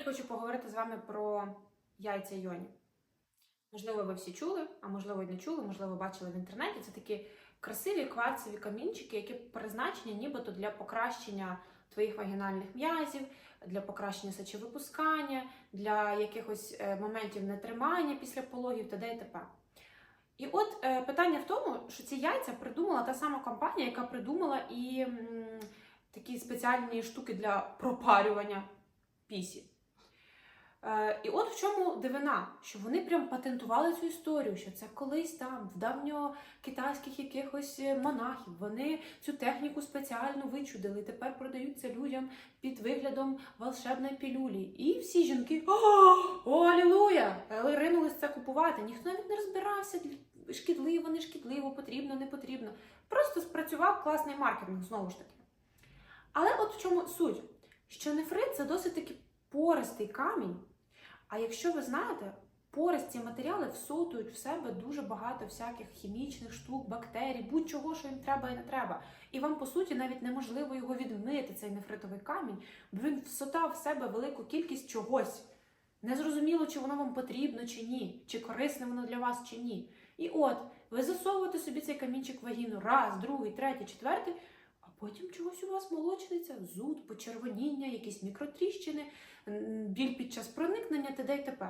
Привіт, хочу поговорити з вами про яйця йоні. Можливо, ви всі чули, а можливо, й не чули, можливо, бачили в інтернеті. Це такі красиві кварцеві камінчики, які призначені нібито для покращення твоїх вагінальних м'язів, для покращення сечовипускання, для якихось е, моментів нетримання після пологів т.д. і т.п. І от е, питання в тому, що ці яйця придумала та сама компанія, яка придумала і м, такі спеціальні штуки для пропарювання пісі. Е, і от в чому дивина, що вони прям патентували цю історію, що це колись там, в давньокитайських якихось е, монахів, вони цю техніку спеціально вичудили тепер продають це людям під виглядом волшебної пілюлі. І всі жінки о, алілуя! Ринулись це купувати. Ніхто навіть не розбирався, шкідливо, не шкідливо, потрібно, не потрібно. Просто спрацював класний маркетинг, знову ж таки. Але от в чому суть? Що нефрит це досить таки пористий камінь. А якщо ви знаєте, пористі матеріали всотують в себе дуже багато всяких хімічних штук, бактерій, будь-чого, що їм треба і не треба. І вам, по суті, навіть неможливо його відмити, цей нефритовий камінь, бо він всотав в себе велику кількість чогось. Незрозуміло, чи воно вам потрібно чи ні, чи корисне воно для вас чи ні. І от, ви засовуєте собі цей камінчик вагіну раз, другий, третій, четвертий, потім чогось у вас молочниця, зуд, почервоніння, якісь мікротріщини, біль під час проникнення т.д. і т.п.